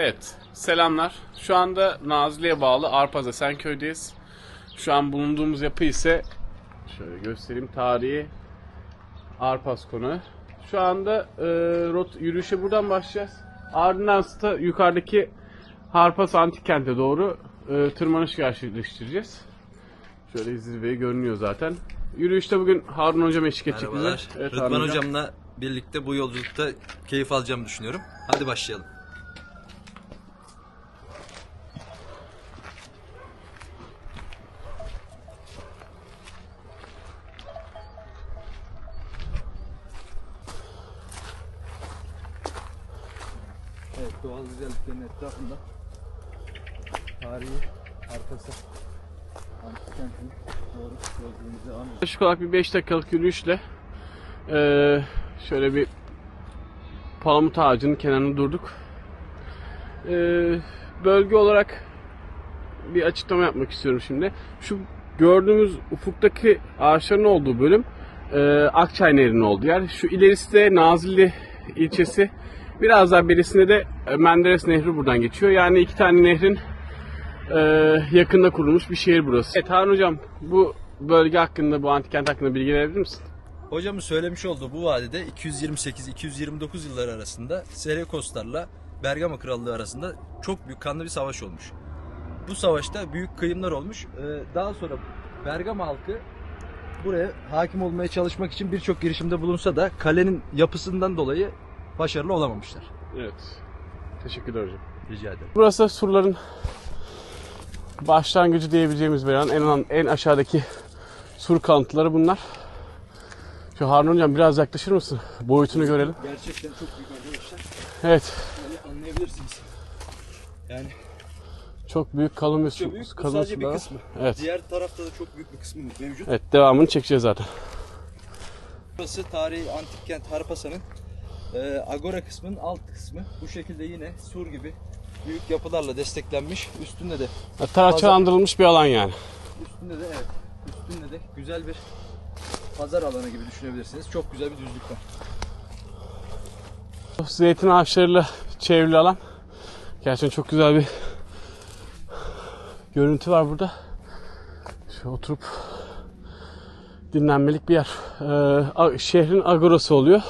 Evet, selamlar. Şu anda Nazilli'ye bağlı Arpaz Esenköy'deyiz. Şu an bulunduğumuz yapı ise şöyle göstereyim tarihi Arpaz Konağı. Şu anda e, rot yürüyüşe buradan başlayacağız. Ardından da yukarıdaki Harpas Antik Kent'e doğru e, tırmanış gerçekleştireceğiz. Şöyle zirveyi görünüyor zaten. Yürüyüşte bugün Harun Hocam eşlik edecek bize. Merhabalar. Evet, Rıdvan Harun Hocam. hocamla birlikte bu yolculukta keyif alacağımı düşünüyorum. Hadi başlayalım. Doğal güzelliklerin etrafında tarihi arkası antik doğru yolculuğumuza devam ediyoruz. Olarak bir 5 dakikalık yürüyüşle eee, şöyle bir palamut ağacının kenarına durduk. Eee, bölge olarak bir açıklama yapmak istiyorum şimdi. Şu gördüğümüz ufuktaki ağaçların olduğu bölüm eee, Akçay Nehri'nin olduğu yer. Şu ilerisi de Nazilli ilçesi. Biraz daha berisinde de e, Menderes Nehri buradan geçiyor. Yani iki tane nehrin eee, yakında kurulmuş bir şehir burası. Evet Harun Hocam bu bölge hakkında, bu antik kent hakkında bilgi verebilir misin? Hocamın söylemiş olduğu bu vadide 228-229 yılları arasında Seleukoslarla Bergama Krallığı arasında çok büyük kanlı bir savaş olmuş. Bu savaşta büyük kıyımlar olmuş. Ee, Daha sonra Bergama halkı buraya hakim olmaya çalışmak için birçok girişimde bulunsa da kalenin yapısından dolayı başarılı olamamışlar. Evet. Teşekkürler hocam. Rica ederim. Burası surların başlangıcı diyebileceğimiz bir an. En, en aşağıdaki sur kalıntıları bunlar. Şu Harun hocam biraz yaklaşır mısın? Boyutunu görelim. Gerçekten çok büyük arkadaşlar. Evet. Yani anlayabilirsiniz. Yani Çok büyük kalın bir çok su, büyük. Kalın sadece bir kısmı. Evet. Diğer tarafta da çok büyük bir kısmı mevcut. Evet devamını çekeceğiz zaten. Burası tarihi antik kent Harpasa'nın e, agora kısmının alt kısmı. Bu şekilde yine sur gibi büyük yapılarla desteklenmiş. Üstünde de Taraçalandırılmış bir alan yani. üstünde de evet. Üstünde de güzel bir pazar alanı gibi düşünebilirsiniz. Çok güzel bir düzlük var. Zeytin ağaçlarıyla çevrili alan. Gerçekten çok güzel bir görüntü var burada. Şöyle oturup dinlenmelik bir yer. Ee, şehrin agorası oluyor.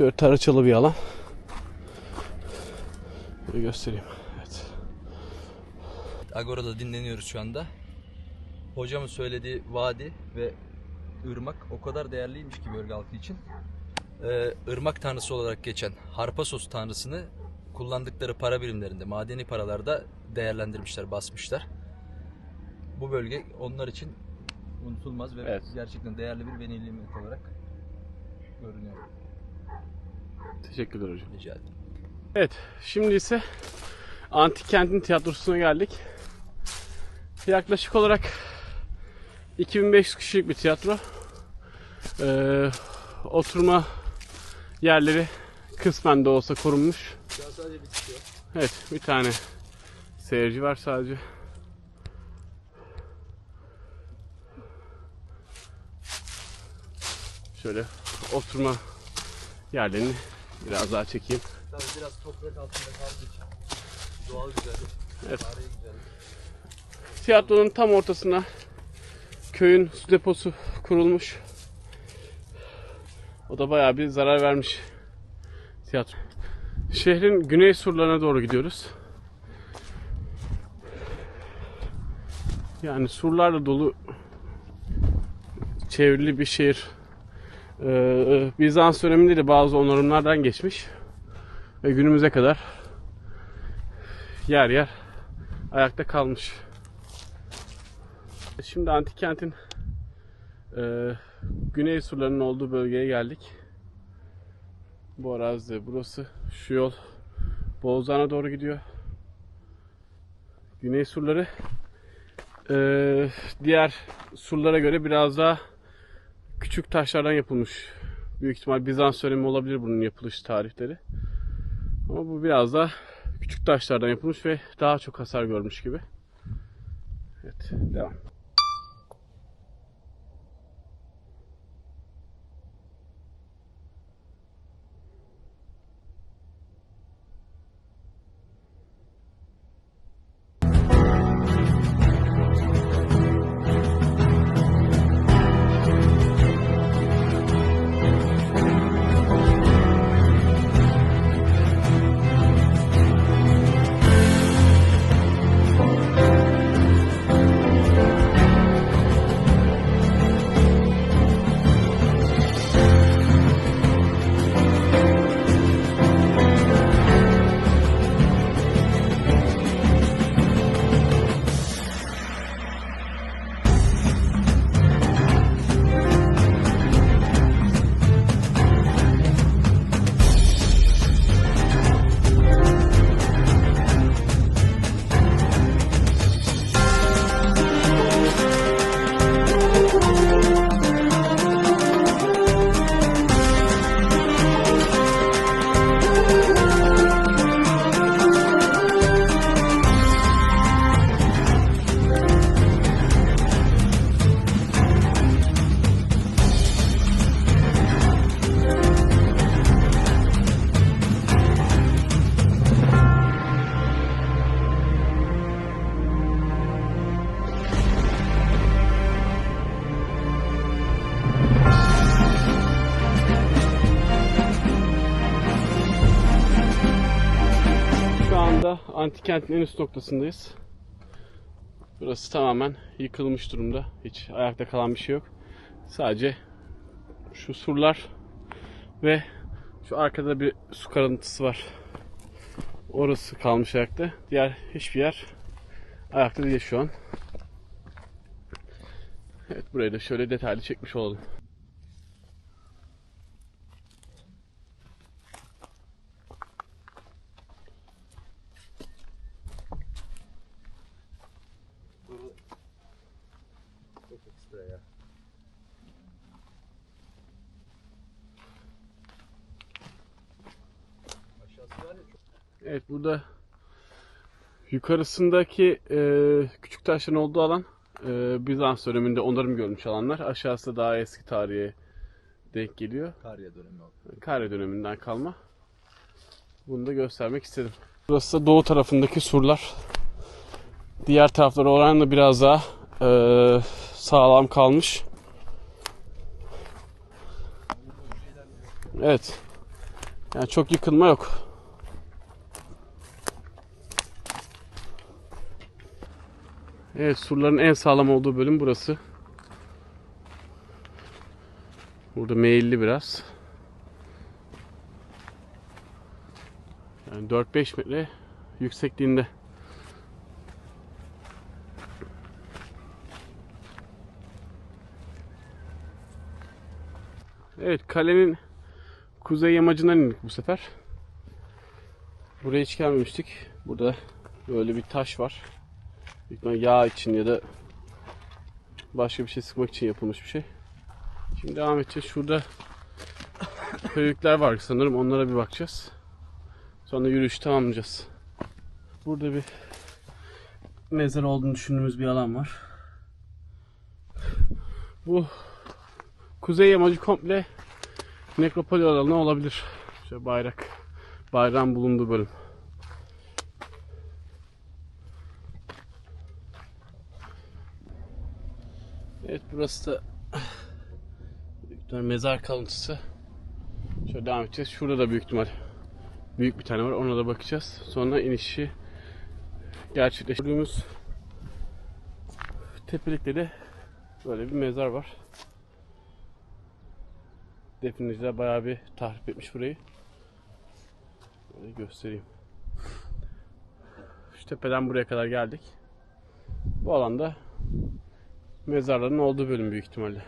Şöyle taraçalı bir alan. Şöyle göstereyim. Evet. Agora'da dinleniyoruz şu anda. Hocamın söylediği vadi ve ırmak o kadar değerliymiş ki bölge halkı için. Ee, ırmak tanrısı olarak geçen Harpasos tanrısını kullandıkları para birimlerinde, madeni paralarda değerlendirmişler, basmışlar. Bu bölge onlar için unutulmaz ve Evet. gerçekten değerli bir veli nimet olarak görünüyor. Teşekkürler hocam. Rica ederim. Evet, şimdi ise Antik Kent'in tiyatrosuna geldik. Yaklaşık olarak 2500 kişilik bir tiyatro. Ee, oturma yerleri kısmen de olsa korunmuş. Evet, bir tane seyirci var sadece. Şöyle oturma yerlerini biraz daha çekeyim. Tabii biraz toprak altında kaldığı için doğal güzellik, Evet. tarihi güzellik. Tiyatronun tam ortasına köyün su deposu kurulmuş. O da bayağı bir zarar vermiş tiyatro. Şehrin güney surlarına doğru gidiyoruz. Yani surlarla dolu çevrili bir şehir. Ee, Bizans döneminde de bazı onarımlardan geçmiş. Ve günümüze kadar yer yer ayakta kalmış. Şimdi antik kentin e, güney surlarının olduğu bölgeye geldik. Bu arazi burası. Şu yol Boğazan'a doğru gidiyor. Güney surları e, diğer surlara göre biraz daha küçük taşlardan yapılmış. Büyük ihtimal Bizans dönemi olabilir bunun yapılış tarihleri. Ama bu biraz daha küçük taşlardan yapılmış ve daha çok hasar görmüş gibi. Evet, devam. Antik kentin en üst noktasındayız. Burası tamamen yıkılmış durumda. Hiç ayakta kalan bir şey yok. Sadece şu surlar ve şu arkada bir su karıntısı var. Orası kalmış ayakta. Diğer hiçbir yer ayakta değil şu an. Evet burayı da şöyle detaylı çekmiş olalım. Çok ekstra ya. Aşağısı var ya çok. Evet burada yukarısındaki e, küçük taşların olduğu alan e, Bizans döneminde onarım görmüş alanlar. Aşağısı daha eski tarihe denk geliyor. Karya dönemi oldu. Kare döneminden kalma. Bunu da göstermek istedim. Burası da doğu tarafındaki surlar. Diğer taraflara oranla biraz daha e, sağlam kalmış. Evet. Yani çok yıkılma yok. Evet surların en sağlam olduğu bölüm burası. Burada meyilli biraz. Yani 4-5 metre yüksekliğinde. Evet kalenin kuzey yamacından indik bu sefer. Buraya hiç gelmemiştik. Burada böyle bir taş var. Yağ için ya da başka bir şey sıkmak için yapılmış bir şey. Şimdi devam edeceğiz. Şurada höyükler var sanırım. Onlara bir bakacağız. Sonra yürüyüşü tamamlayacağız. Burada bir mezar olduğunu düşündüğümüz bir alan var. Bu kuzey yamacı komple nekropoli alanı olabilir. İşte bayrak, bayrağın bulunduğu bölüm. Evet burası da büyük ihtimal mezar kalıntısı. Şöyle devam edeceğiz. Şurada da büyük ihtimal büyük bir tane var. Ona da bakacağız. Sonra inişi gerçekleştirdiğimiz tepelikte de böyle bir mezar var. Defineciler bayağı bir tahrip etmiş burayı. Böyle göstereyim. Şu tepeden buraya kadar geldik. Bu alanda mezarların olduğu bölüm büyük ihtimalle.